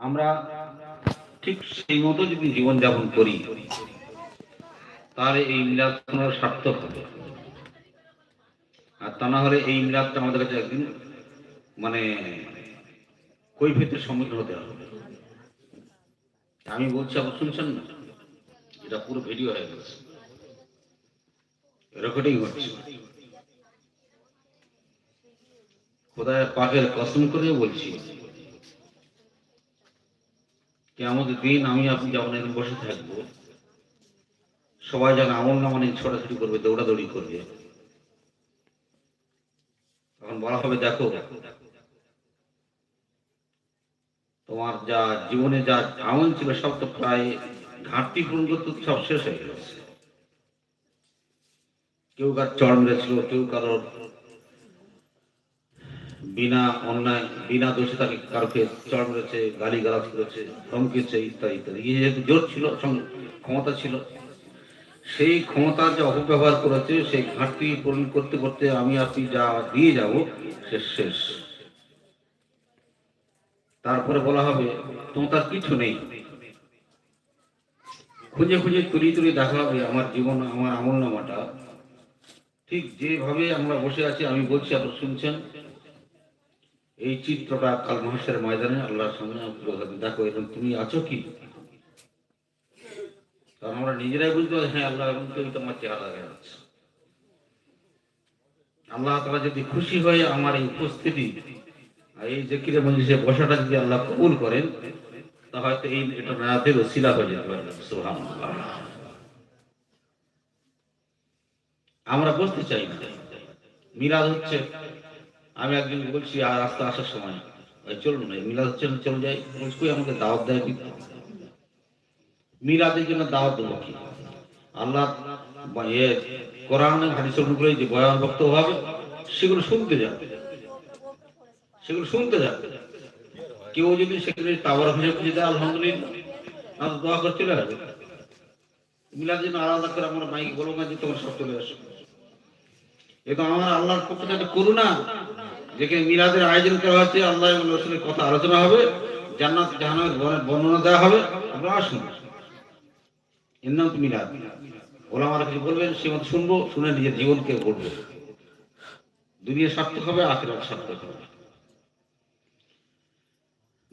আমরা ঠিক সেই মতো যদি জীবনযাপন করি, তাহলে এই মিলাদ সার্থক হবে। আর তা না হলে এই মিলাদটা আমাদের কাছে একদিন মানে কৈফিয়তের সম্মুখীন হতে হবে। আমি বলছি আবার শুনছেন না? এটা পুরো ভিডিও হয়ে গেছে। রেকর্ডিং হচ্ছে। খোদায় পাকের কসম করে বলছি আমাদের দিন আমি আপনি যেমন এরকম বসে থাকব, সবাই যেন আমল না মানে ছোটাছুটি করবে, দৌড়াদৌড়ি করবে। তখন বলা হবে, দেখো, তোমার যা জীবনে যা আমল ছিল সব তো প্রায় ঘাটতি পূরণ করতে সব শেষ হয়ে গেছে কেউ কার চড় মেরেছিল, কেউ কারোর বিনা অন্যায়, বিনা দোষে তাকে কারোকে চড় মেরেছে গালি গালাজ করেছে ধমকেছে ইত্যাদি ইত্যাদি। যেহেতু জোর ছিল ক্ষমতা ছিল, সেই ক্ষমতার যে অপব্যবহার করেছে, সেই ঘাটতি পূরণ করতে করতে আমি আপনি যা দিয়ে যাব, সে শেষ। তারপরে বলা হবে, তোমার কিছু নেই। খুঁজে খুঁজে তুলি তুলি দেখা হবে আমার জীবন, আমার আমল নামাটা ঠিক যেভাবে আমরা বসে আছি, আমি বলছি, আপনারা শুনছেন। এই চিত্রটা কাল মহাশের ময়দানে আল্লাহর সামনে দেখো এরকম তুমি আছো কি? কারণ আমরা নিজেরাই বুঝতে পারি হ্যাঁ আল্লাহ এবং তুমি তোমার চেহারা দেখা যাচ্ছে। আল্লাহ তালা যদি খুশি হয়ে আমার এই উপস্থিতি এই জেকিরে মজলিসে বসাটা যদি আল্লাহ কবুল করেন তা হয়তো এই এটা রাতের শিলা হয়ে যেতে পারে সুবহানাল্লাহ। আমরা বসতে চাই না। মিলাদ হচ্ছে আমি একদিন বলছি আর রাস্তা আসার সময় ওই চলুন না মিলাদ হচ্ছে না, চলে যাই। কই আমাকে দাওয়াত দেয় মিলাদের জন্য দাওয়াত দেবো কি? আল্লাহ এ কোরআন হাদিস অনুগুলো যে বয়ান বক্তব্য হবে সেগুলো শুনতে যাবে সেগুলো শুনতে যাবে কেউ যদি সেখানে টাওয়ার খুঁজে খুঁজে দেয় আলহামদুলিল্লাহ। আর দোয়া করে চলে আসবে। মিলাদ যেন আলাদা করে আমরা মাইকে বলব না যে তোমার সব চলে আসো এ তো আমার আল্লাহর পক্ষ থেকে করুণা। যেখানে মিলাদের আয়োজন করা হচ্ছে আল্লাহ এবং রসুলের কথা আলোচনা হবে, জান্নাত বর্ণ- বর্ণনা দেওয়া হবে আপনারা আসুন। এর নাম তো মিলাদ। ওলামারা কিছু বলবেন, সে মতো শুনব, শুনে নিজের জীবনকে গড়বো। দুনিয়া সার্থক হবে, আখেরাত সার্থক হবে।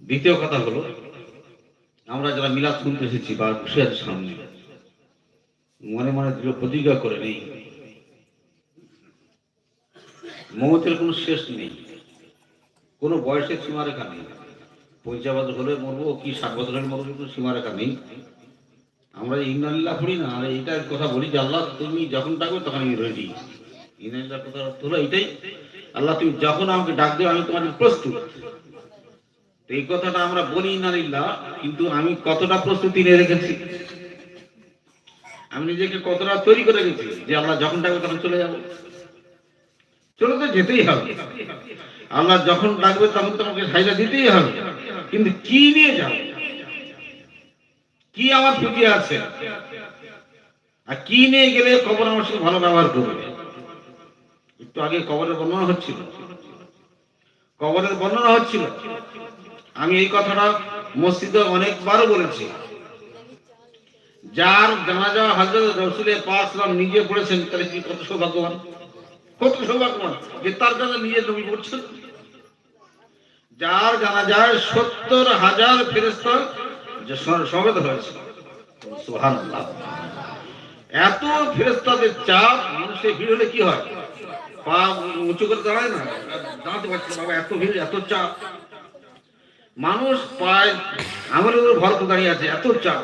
দ্বিতীয় কথা হলো, আমরা যারা মিলাদ শুনতে এসেছি বা বসে সামনে, মনে মনে দৃঢ় প্রতিজ্ঞা করে নেই। মমতের কোনো শেষ নেই। কোনো বয়সের সীমারেখা নেই। পঞ্চাশ বছর হলে মরবো, কি ষাট বছর হলে মরবো, কোনো সীমারেখা নেই। আমরা ইন্নালিল্লাহ পড়ি না, আর এইটার কথা বলি যে আল্লাহ তুমি যখন ডাকবে তখন আমি রেডি ইন্নালিল্লাহ কথা অর্থ হলো এইটাই, আল্লাহ তুমি যখন আমাকে ডাক দেবে আমি তোমার প্রস্তুত। এই কথাটা আমরা বলি ইন্নালিল্লাহ কিন্তু আমি কতটা প্রস্তুতি নিয়ে রেখেছি? আমি নিজেকে কতটা তৈরি করে রেখেছি যে আল্লাহ যখন ডাকবে তখন চলে যাব। চলে তো যেতেই হবে। আল্লাহ যখন ডাকবে তখন তোমাকে সাইডা দিতেই হবে। কিন্তু কি নিয়ে যাবে? কি আমার প্রতি আছে? আর কি নিয়ে গেলে কবর আমার সাথে ভালো ব্যবহার করবে? একটু আগে কবরের বর্ণনা হচ্ছিল। কবরের বর্ণনা হচ্ছিল। আমি এই কথাটা মসজিদে অনেকবার বলেছি। যার জানাজা হজরত রসুলের পাক নিজে পড়েছেন, তাহলে কি কত সৌভাগ্যবান? কত সৌভাগ্যবান যে তার জন্য নিজে নবী পড়ছেন যার জানা যায় সত্তর হাজার ফেরেস্তা যে সমবেত হয়েছে। এত ফেরেস্তাদের চাপ, মানুষের ভিড় হলে কি হয়? পা উঁচু করে দাঁড়ায় না? দাঁড়াতে পারছে বাবা, এত ভিড়, এত চাপ। মানুষ পায় উপর ভর দাঁড়িয়ে আছে, এত চাপ।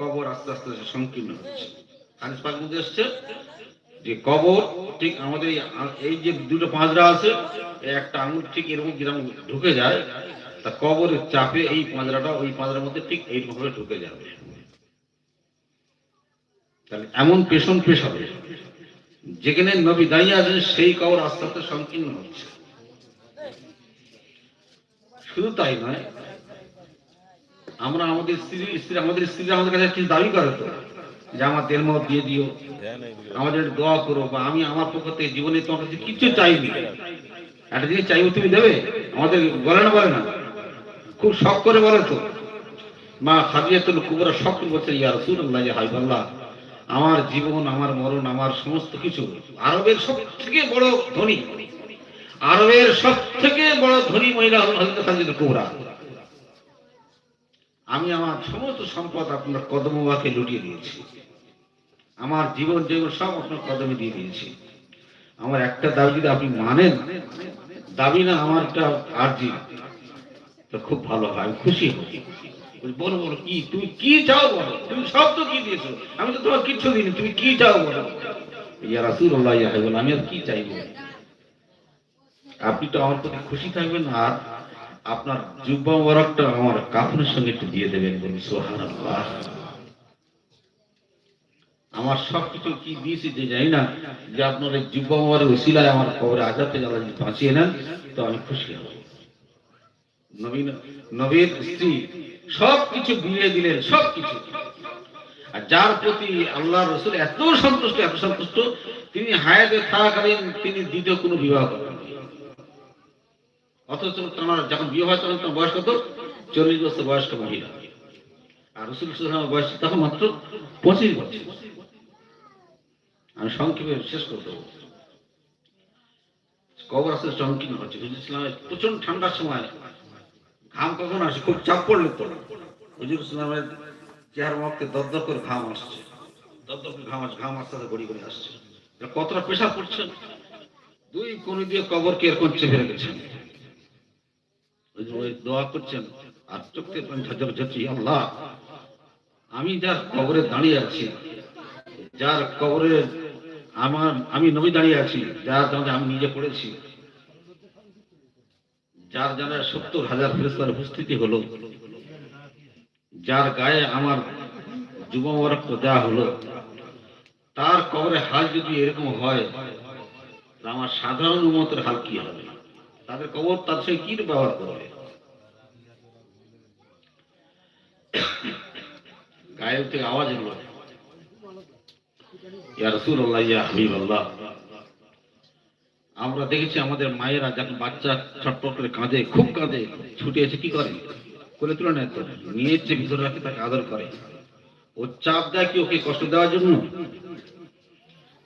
কবর আস্তে আস্তে সংকীর্ণ হচ্ছে। হাদিস পাক মধ্যে এসছে যে কবর ঠিক আমাদের এই যে দুটো পাঁচরা আছে একটা আঙুল ঠিক এরকম কীরকম ঢুকে যায়, তা কবরের চাপে এই পাঁজরাটা ওই পাঁজরার মধ্যে ঠিক এইভাবে ঢুকে যাবে। তাহলে এমন পেশন পেশ হবে যেখানে নবী দাঁড়িয়ে আছেন সেই কবর আস্তে আস্তে সংকীর্ণ হচ্ছে। শুধু তাই নয় আমরা আমাদের স্ত্রী স্ত্রী, আমাদের স্ত্রী আমাদের কাছে কিছু দাবি করে তো, যে আমার তেল মত দিয়ে দিও। আমাদের দোয়া করো, বা আমি আমার পক্ষ থেকে জীবনে তোমার কাছে কিছু চাইনি। একটা জিনিস চাইব, তুমি দেবে? আমাদের বলে না বলে না। খুব শখ করে বলে তো। মা খাদিয়াতুল কুবরা শখ বলছে, ইয়া রাসূলুল্লাহ, ইয়া হাবিবাল্লাহ, আমার জীবন, আমার মরণ, আমার সমস্ত কিছু আরবের সব থেকে বড় ধনী, আরবের সব থেকে বড় ধনী মহিলা হল হযরত খাদিজাতুল কুবরা। আমি আমার সমস্ত সম্পদ আপনার কদমবাকে লুটিয়ে দিয়েছি। আমার জীবন জীবন সব আপনার কদমে দিয়ে দিয়েছি। আমার একটা দাবি যদি আপনি মানেন দাবি না আমার একটা আর্জি তো খুব ভালো হয় আমি খুশি হই বলি, বলো কি তুমি কি চাও বলো? তুমি সব তো কি দিয়েছ? আমি তো তোমার কিচ্ছু দিইনি তুমি কি চাও বলো? ইয়া রাসূলুল্লাহ ইয়া আমি আর কি চাইব? আপনি তো আমার প্রতি খুশি থাকবেন আর আপনার মোবারকটা আমার কাপড়ের সঙ্গে একটু দিয়ে দেবেন বলুন, সুবহানাল্লাহ। আমার সবকিছু কি দিয়েছি যে জানি না, যে আপনার এই মোবারক ওসিলায় আমার কবরে আজাতে জ্বালা যদি বাঁচিয়ে নেন, তো আমি খুশি হব। নবীন, নবীর স্ত্রী সব কিছু বিলিয়ে দিলেন সব কিছু আর যার প্রতি আল্লাহ রসুল এত সন্তুষ্ট এত সন্তুষ্ট, তিনি হায়াতে থাকাকালীন তিনি দ্বিতীয় কোনো বিবাহ করেন অথচ তোমার যখন বিয়ে হয় তখন তোমার বয়স কত? চল্লিশ বছর বয়স্ক মহিলা। আর রসুল বয়স তখন মাত্র পঁচিশ বছর। আমি সংক্ষেপে শেষ করে দেবো। কবর আসলে সংকীর্ণ হচ্ছে। ইসলামের প্রচণ্ড ঠান্ডার সময় ঘাম কখন আসে, খুব চাপ পড়লে তো। হুজুর ইসলামের চেহারা মুখতে দরদর করে ঘাম আসছে। দরদর করে ঘাম আসছে, ঘাম আস্তে আস্তে গড়ি গড়ি আসছে। কতটা পেশা পড়ছে দুই কোন দিয়ে কবরকে এরকম চেপে রেখেছেন। দোয়া করছেন। আল্লাহ। আমি যার কবরে দাঁড়িয়ে আছি, যার কবরে আমার, আমি নবী দাঁড়িয়ে আছি, যার আমি নিজে পড়েছি, যার জানা সত্তর হাজার উপস্থিতি হলো, যার গায়ে আমার যুব রক্ত দেওয়া হলো, তার কবরে হাল যদি এরকম হয় আমার সাধারণ উন্মতের হাল কি হবে? তাদের কবর তার সঙ্গে কি ব্যবহার করবে। গায়ে থেকে আওয়াজ হাবিবাল্লাহ। আমরা দেখেছি আমাদের মায়েরা যখন বাচ্চা ছটপট করে কাঁদে খুব কাঁদে ছুটে এসে কি করে? কোলে তুলে নেয় তো নিয়ে এসে ভিতরে রাখে, তাকে আদর করে। ও চাপ দেয় কি ওকে কষ্ট দেওয়ার জন্য?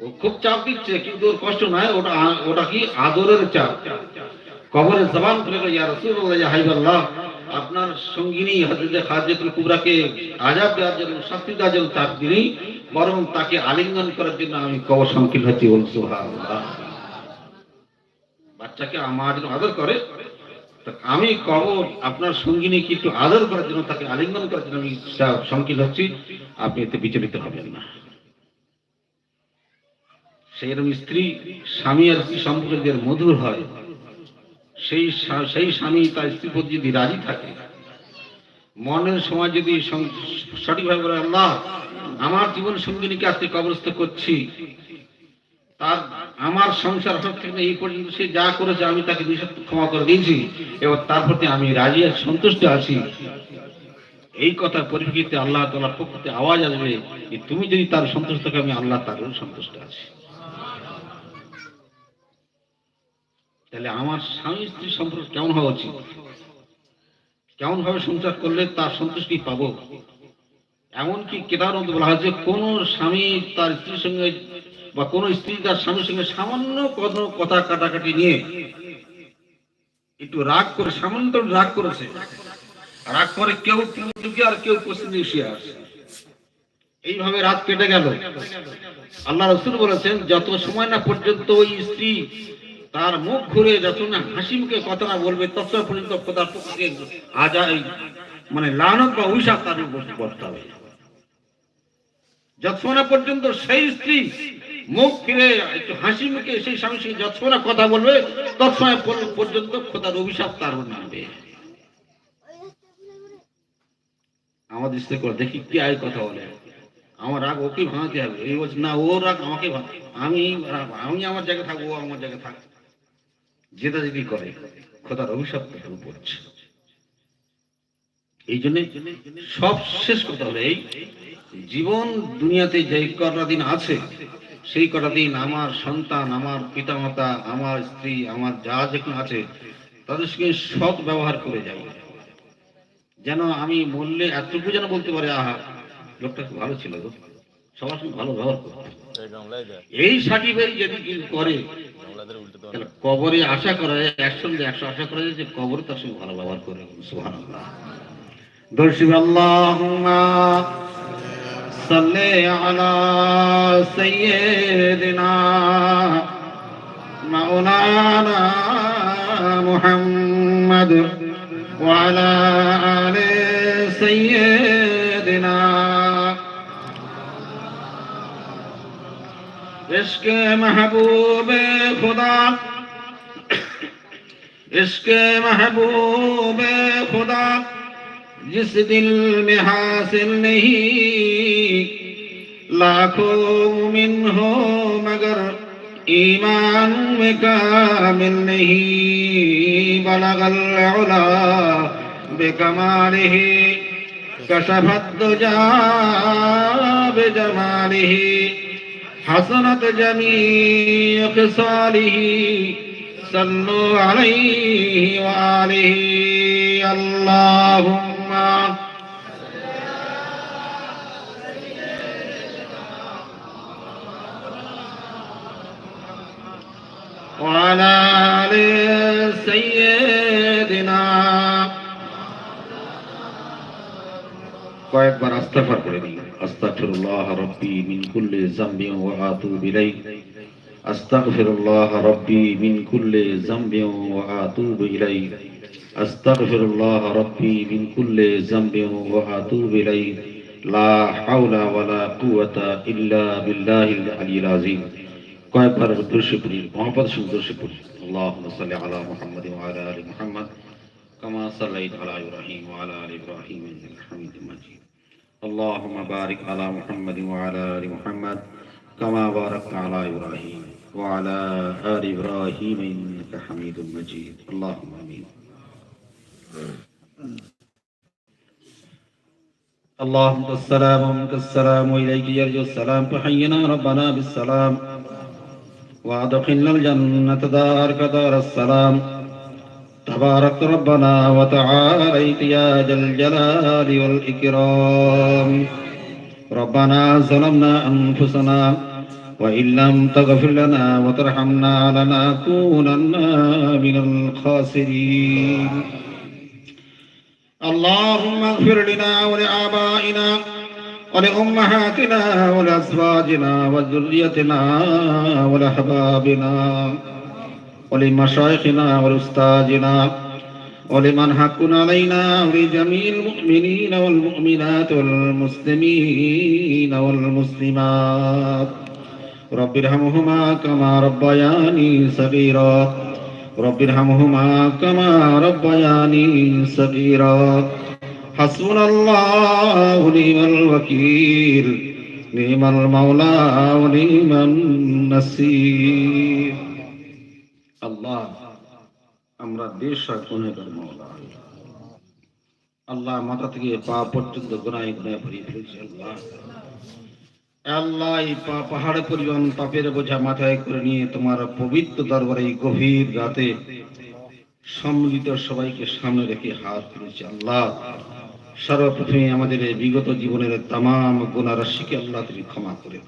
ও খুব চাপ দিচ্ছে, কিন্তু ওর কষ্ট নয়, ওটা ওটা কি আদরের চাপ? কবরে জবান খুলে গেল, ইয়া রাসূলুল্লাহ ইয়া হাবিবাল্লাহ আপনার সঙ্গিনী হযরত খাদিজাতুল কুবরাকে আযাব দেওয়ার জন্য শাস্তি দেওয়ার জন্য চাপ দিনি বরং তাকে আলিঙ্গন করার জন্য আমি কবর সংকীর্ণ বলুন সুবহানাল্লাহ। বাচ্চাকে আমার জন্য আদর করে আমি কবর আপনার সঙ্গিনীকে একটু আদর করার জন্য তাকে আলিঙ্গন করার জন্য আমি সংকীর্ণ হচ্ছি আপনি এতে বিচলিত হবেন না। সেইরকম স্ত্রী স্বামী আর স্ত্রী সম্পর্ক যদি এর মধুর হয় সেই সেই স্বামী তার স্ত্রীর প্রতি যদি রাজি থাকে, মনের সময় যদি সঠিকভাবে বলে, আল্লাহ, আমার জীবন সঙ্গিনীকে আজকে কবরস্থ করছি। তার, আমার সংসার থেকে এই পর্যন্ত সে যা করেছে, আমি তাকে নিঃশব্দ ক্ষমা করে দিয়েছি। এবার তার প্রতি আমি রাজি আছি সন্তুষ্ট আছি। এই কথা পরিপ্রেক্ষিতে আল্লাহ তালার পক্ষ আওয়াজ আসবে তুমি যদি তার সন্তুষ্ট থাকো আমি আল্লাহ তারও সন্তুষ্ট আছি। তাহলে আমার স্বামী স্ত্রী সম্পর্ক কেমন হওয়া উচিত? কেমন ভাবে সংসার করলে তার সন্তুষ্টি পাবো? এমনকি কেতার মধ্যে বলা হয়েছে কোন স্বামী তার স্ত্রীর সঙ্গে বা কোন স্ত্রী তার স্বামীর সঙ্গে সামান্য কোনো কথা কাটাকাটি নিয়ে একটু রাগ করে, সামান্য রাগ করেছে। রাগ করে কেউ ঢুকে আর কেউ পশ্চিম এসে আসে। এইভাবে রাত কেটে গেল। আল্লাহ রসুল বলেছেন, যত সময় না পর্যন্ত ওই স্ত্রী তার মুখ ঘুরে যত না হাসি মুখে কথা বলবে তত পর্যন্ত তার পক্ষে আজা মানে লানত বা অভিশাপ তার করতে হবে। যতক্ষণ পর্যন্ত সেই স্ত্রী মুখ ফিরে একটু হাসি মুখে সেই স্বামীর সঙ্গে যতক্ষণ কথা বলবে তৎসময় পর্যন্ত খোদার অভিশাপ তার নামবে। আমাদের স্ত্রী করে দেখি কি আয় কথা বলে। আমার রাগ ওকে ভাঙাতে হবে। এই বলছে, না ও রাগ আমাকে আমি আমি আমার জায়গায় থাকব, ও আমার জায়গায় থাক যেটা যদি করে খোদার অভিশাপ তার উপর পড়ছে। এই জন্য সব শেষ কথা হলো এই জীবন দুনিয়াতে যে কটা দিন আছে সেই কটা দিন আমার সন্তান আমার পিতামাতা আমার স্ত্রী আমার যা যেখানে আছে তাদের সঙ্গে সৎ ব্যবহার করে যাই যেন আমি বললে এতটুকু যেন বলতে পারে আহা লোকটা খুব ভালো ছিল সবার সঙ্গে ভালো ব্যবহার করতো। এই সার্টিফিকেট যদি করে কবরে আশা করা যায় একশো একশো আশা করা যায় যে কবর তার সঙ্গে ভালো ব্যবহার করে সুহান দর্শি আল্লাহ আলা মাওলানা মুহাম্মদ इसके महबूब खुदा, इसके महबूब खुदा, जिस दिल में हासिल नहीं, लाखों मिन हो मगर ईमान में कामिल नहीं, बलगल उला बेकमाल ही कशभत जा बेजमाल ही। حسنت جميع خصاله صلوا عليه وآله اللهم وعلى آل سيدنا কয়েকবার আস্তাগফার করে নিই আস্তাগফিরুল্লাহ রাব্বি মিন কুল্লি যামবি ওয়া আতুবু ইলাইহি আস্তাগফিরুল্লাহ রাব্বি মিন কুল্লি যামবি ওয়া আতুবু ইলাইহি আস্তাগফিরুল্লাহ রাব্বি মিন কুল্লি যামবি ওয়া আতুবু ইলাইহি লা হাওলা ওয়ালা কুওয়াতা ইল্লা বিল্লাহিল আলিয়্যিল আযীম কয়েকবার দর্শে পড়ি মোহাম্মদ সিং দর্শে পড়ি আল্লাহুম্মা সাল্লি আলা মুহাম্মাদ ওয়া আলা আলি মুহাম্মাদ كما صليت على إبراهيم وعلى آل إبراهيم إنك حميد مجيد اللهم بارك على محمد وعلى آل محمد كما باركت على إبراهيم وعلى آل إبراهيم إنك حميد مجيد. اللهم آمين. اللهم السلام ومنك السلام وإليك يرجو السلام. فحينا ربنا بالسلام. وأدخلنا الجنة دارك دار السلام. تبارك ربنا وتعاليت يا ذا الجلال والإكرام. ربنا ظلمنا أنفسنا وإن لم تغفر لنا وترحمنا لنكونن من الخاسرين. اللهم اغفر لنا ولآبائنا ولأمهاتنا ولأزواجنا وذريتنا ولأحبابنا. ولمشايخنا ولأستاذنا ولمن حق علينا ولجميع المؤمنين والمؤمنات والمسلمين والمسلمات رب ارحمهما كما ربياني صغيرا رب ارحمهما كما ربياني صغيرا حسبنا الله ونعم الوكيل نعم المولى ونعم النصير আল্লাহ, আমরা মাওলা। আল্লাহ মাথা থেকে পা পর্যন্ত ভরিয়ে আল্লাহ। আল্লাহ পা পাহাড়ে পরিমাণ পাপের বোঝা মাথায় করে নিয়ে তোমার পবিত্র দরবারে গভীর রাতে সম্মিলিত সবাইকে সামনে রেখে হাত তুলেছি আল্লাহ। সর্বপ্রথমে আমাদের বিগত জীবনের তাম গুণা রাশিকে আল্লাহ তুমি ক্ষমা করে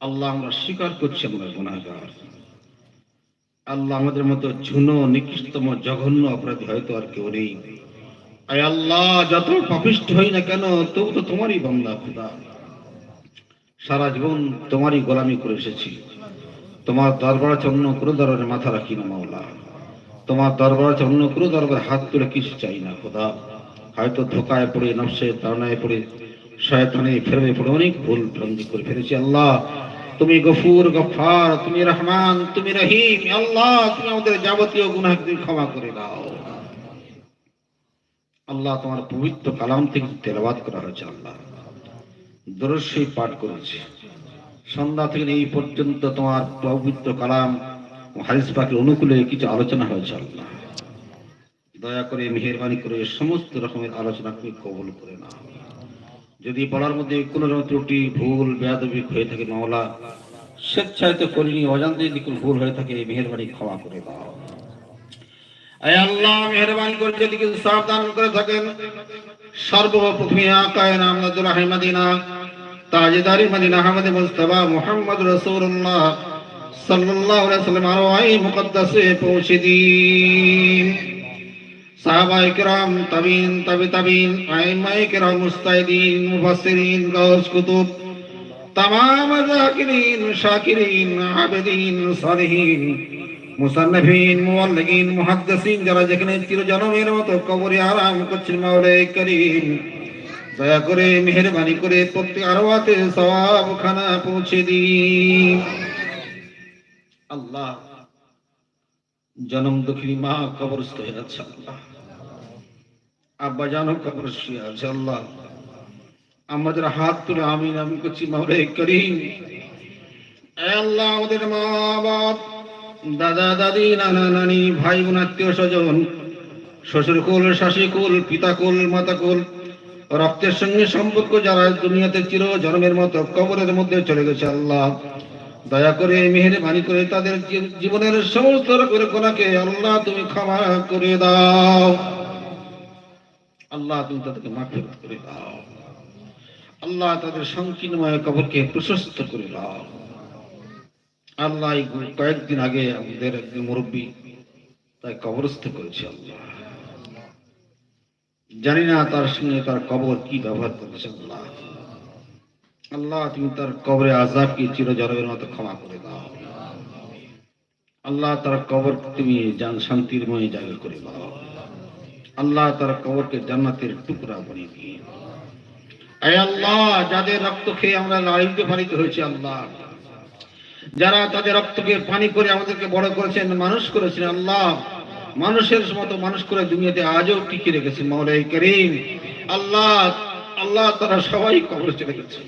আল্লাহ, আমরা স্বীকার করছি আমরা গুণাগার আল্লাহ আমাদের মতো ঝুনো, নিকৃষ্টতম, জঘন্য অপরাধী হয়তো আর কেউ নেই। আয় আল্লাহ, যত পাপিষ্ঠ হই না কেন, তবু তো তোমারই বাংলা খুদা। সারা জীবন তোমারই গোলামি করে এসেছি। তোমার দরবার অন্য কোনো দরবারে মাথা রাখি না, মাওলা। তোমার দরবার অন্য কোনো দরবারে হাত তুলে কিছু চাই না, খোদা। হয়তো ধোকায় পড়ে, নফসে তাড়নায় পড়ে, শয়তানে ফেরবে পড়ে, অনেক ভুল ভ্রান্তি করে ফেলেছি, আল্লাহ। তুমি গফুর গফার তুমি রহমান, তুমি রহিম আল্লাহ, তুমি আমাদের যাবতীয় গুনাহ তুমি ক্ষমা করে দাও। আল্লাহ তোমার পবিত্র কালাম থেকে তেলাবাদ করা হয়েছে আল্লাহ। দরস্যই পাঠ করেছে। সন্ধ্যা থেকে এই পর্যন্ত তোমার পবিত্র কালাম হারিস পাকের অনুকূলে কিছু আলোচনা হয়েছে আল্লাহ। দয়া করে মেহরবানি করে সমস্ত রকমের আলোচনা তুমি কবল করে না যদি বলার মধ্যে কোনো রকম ত্রুটি, ভুল, বেয়াদবি হয়ে থাকে মাওলা তো করিনি অজান্তে যদি কোনো ভুল হয়ে থাকে, মেহরবানি ক্ষমা করে দাও। আল্লাহ, মেহরবানি করে যদি কিছু সাবধান করে থাকেন, সর্বপ্রথমে আকায় নামদুল আহমদিনা তাজেদারি মদিনা, আহমদ মুস্তফা মুহাম্মদ রাসূলুল্লাহ সাল্লাল্লাহু আলাইহি সাল্লাম আরওয়াই মুকদ্দাসে পৌঁছে দিন। তাবিন তাবিন যারা যেখানে চিরজনমের মতো কবরে আরাম করছেন করিম, দয়া করে মেহরবানি করে প্রত্যেক আরওয়াতে সওয়াব খানা পৌঁছে দিন। আল্লাহ জনম দুঃখী মা কবরস্থ হয়ে আল্লাহ। আব্বা জানো হয়ে আছে আল্লাহ। আমাদের হাত তুলে আমিন, আমি করছি মাওলাই করিম। আল্লাহ, আমাদের মা বাপ দাদা, দাদি, নানা, নানি ভাই বোন আত্মীয় স্বজন, শ্বশুর কুল, শাশি কুল, পিতা কুল, মাতা কুল, রক্তের সঙ্গে সম্পর্ক যারা দুনিয়াতে চির জন্মের মতো কবরের মধ্যে চলে গেছে আল্লাহ। দয়া করে, মেহেরবানি করে তাদের জীবনের সমস্ত রকমের গোনাকে আল্লাহ তুমি ক্ষমা করে দাও। আল্লাহ তুমি তাদেরকে মাফিরত করে দাও। আল্লাহ তাদের সংকীর্ণময় কবরকে প্রশস্ত করে দাও। আল্লাহ কয়েকদিন আগে আমাদের একজন মুরব্বী তাই কবরস্থ করেছে আল্লাহ। জানি না তার সঙ্গে তার কবর কি ব্যবহার করেছে আল্লাহ। আল্লাহ তুমি তার কবরে আজাবকে চিরজরবের মতো ক্ষমা করে দাও। আল্লাহ তার কবর তুমি জান শান্তিরময় জায়গা করে দাও। আল্লাহ তার কবরকে জান্নাতের টুকরা বানিয়ে দিয়ে আল্লাহ, যাদের রক্ত খেয়ে আমরা লালিত পালিত হয়েছে আল্লাহ। যারা তাদের রক্তকে পানি করে আমাদেরকে বড় করেছেন, মানুষ করেছেন আল্লাহ। মানুষের মতো মানুষ করে দুনিয়াতে আজও টিকে রেখেছেন মাওলাই করিম। আল্লাহ আল্লাহ তারা সবাই কবরে চলে গেছে।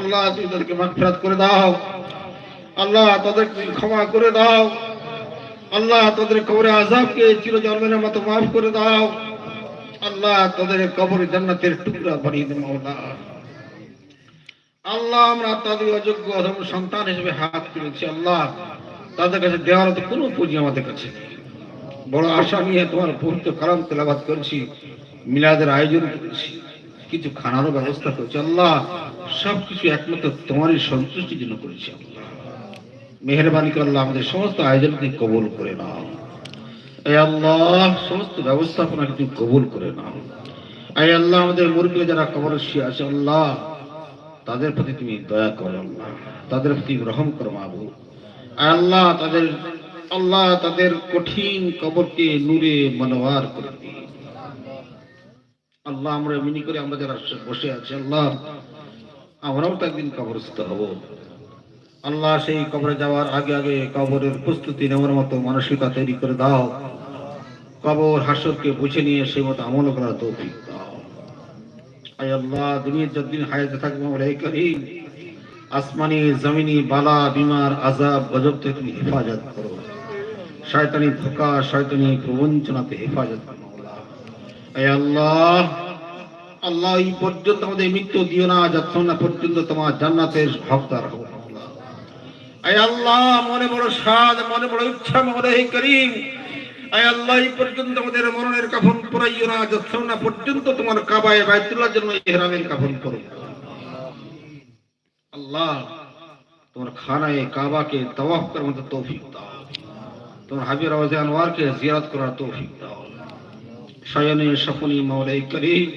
আল্লাহ, তুমি তাদেরকে মাগফিরাত করে দাও। আল্লাহ, তাদেরকে ক্ষমা করে দাও। আল্লাহ তাদের কবরে আজাবকে চিরজন্মের মতো মাফ করে দাও। আল্লাহ তাদের কবরে জান্নাতের টুকরা বানিয়ে দেন মাওলা আল্লাহ, আমরা তাদের অযোগ্য অধম সন্তান হিসেবে হাত তুলেছি আল্লাহ। তাদের কাছে দেওয়ার তো কোনো পুঁজি আমাদের কাছে বড় আশা নিয়ে তোমার পবিত্র কালাম তেলাবাদ করেছি, মিলাদের আয়োজন করেছি, কিছু খানারও ব্যবস্থা করেছি আল্লাহ। সবকিছু একমাত্র তোমারই সন্তুষ্টির জন্য করেছি আল্লাহ মেহরবানি করে আল্লাহ আমাদের সমস্ত আয়োজনকে কবুল করে নাও। এই আল্লাহ, সমস্ত ব্যবস্থাপনাকে তুমি কবুল করে নাও। এই আল্লাহ, আমাদের মুরগি যারা কবর শুয়ে আছে, আল্লাহ, তাদের প্রতি তুমি দয়া করো, আল্লাহ। তাদের প্রতি রহম করো মাবু আল্লাহ, তাদের আল্লাহ, তাদের কঠিন কবরকে নূরে মনোয়ার করে আল্লাহ, আমরা মিনি করে আমরা যারা বসে আছি, আল্লাহ, আমরাও তো একদিন কবরস্থ হব। আল্লাহ সেই কবরে যাওয়ার আগে আগে কবরের প্রস্তুতি নেওয়ার মতো মানসিকতা তৈরি করে দাও। কবর হাসরকে বুঝে নিয়ে সেই মতো আমল করার তৌফিক দাও। আল্লাহ, দুনিয়ার যতদিন হায়াতে থাকব আমরা এই করিম আসমানি, জমিনি, বালা, বিমার আজাব গজব থেকে তুমি হেফাজত করো। শয়তানি ধোকা, শয়তানি প্রবঞ্চনাতে হেফাজত করো আল্লাহ আল্লাহ এই পর্যন্ত আমাদের মৃত্যু দিও না, যতক্ষণ না পর্যন্ত তোমার জান্নাতের হকদার মাওলা। আল্লাহ, মনে বড় স্বাদ, মনে বড় ইচ্ছা মনে হে করিম। আয় আল্লাহ, এই পর্যন্ত আমাদের মরণের কাফন পরাইও না, যতক্ষণ না পর্যন্ত তোমার কাবায় বাইতুল্লাহর জন্য ইহরামের কাফন করো আল্লাহ, তোমার খানায় কাবাকে তওয়াফ করার মতো তৌফিক দাও। তোমার হাবিব রাওয়াজে আনোয়ারকে জিয়ারত করার তৌফিক দাও। শয়নে স্বপনি মাওলাই করিম।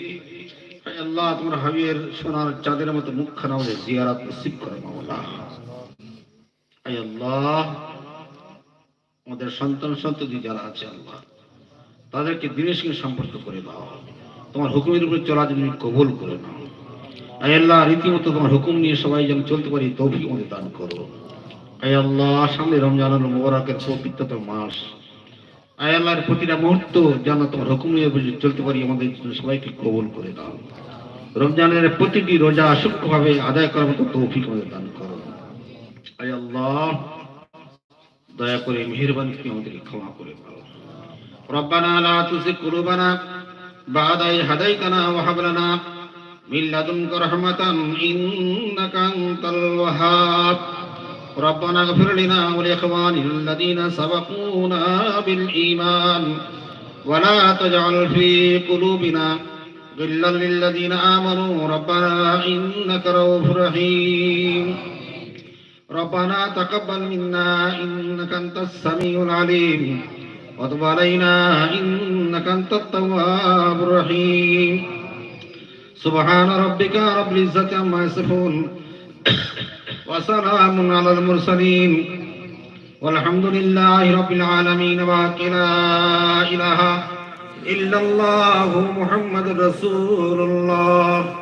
আল্লাহ, তোমার হাবিবের সোনার চাঁদের মতো মুখখানা আমাদের জিয়ারত নসিব করে মাওলা। আমাদের সন্তান সন্ততি যারা আছে আল্লাহ, তাদেরকে দিনের সঙ্গে সম্পর্ক করে দাও। তোমার হুকুমের উপরে চলা জন্য কবুল করে নাও। আয় আল্লাহ, রীতিমতো তোমার হুকুম নিয়ে সবাই যেন চলতে পারি তৌফিক আমাদের দান করো। আয় আল্লাহ, সামনে রমজান মোবারকের পবিত্রতম মাস। আয় আল্লাহর প্রতিটা মুহূর্ত যেন তোমার হুকুম নিয়ে চলতে পারি, আমাদের সবাইকে কবুল করে দাও। রমজানের প্রতিটি রোজা সূক্ষ্মভাবে আদায় করার মতো তৌফিক আমাদের দান করো। আয় আল্লাহ দয়া করে মেহেরবানি করে আমাদেরকে ক্ষমা করে দাও ربنا لا تزغ قلوبنا بعد إذ هديتنا وهب لنا من لدنك رحمة إنك أنت الوهاب ربنا اغفر لنا ولإخواننا الذين سبقونا بالإيمان ولا تجعل في قلوبنا غلا للذين آمنوا ربنا إنك رؤوف رحيم ربنا تقبل منا إنك أنت السميع العليم وتب علينا إنك أنت التواب الرحيم سبحان ربك رب العزة عما يصفون وسلام على المرسلين والحمد لله رب العالمين باقي لا إله إلا الله محمد رسول الله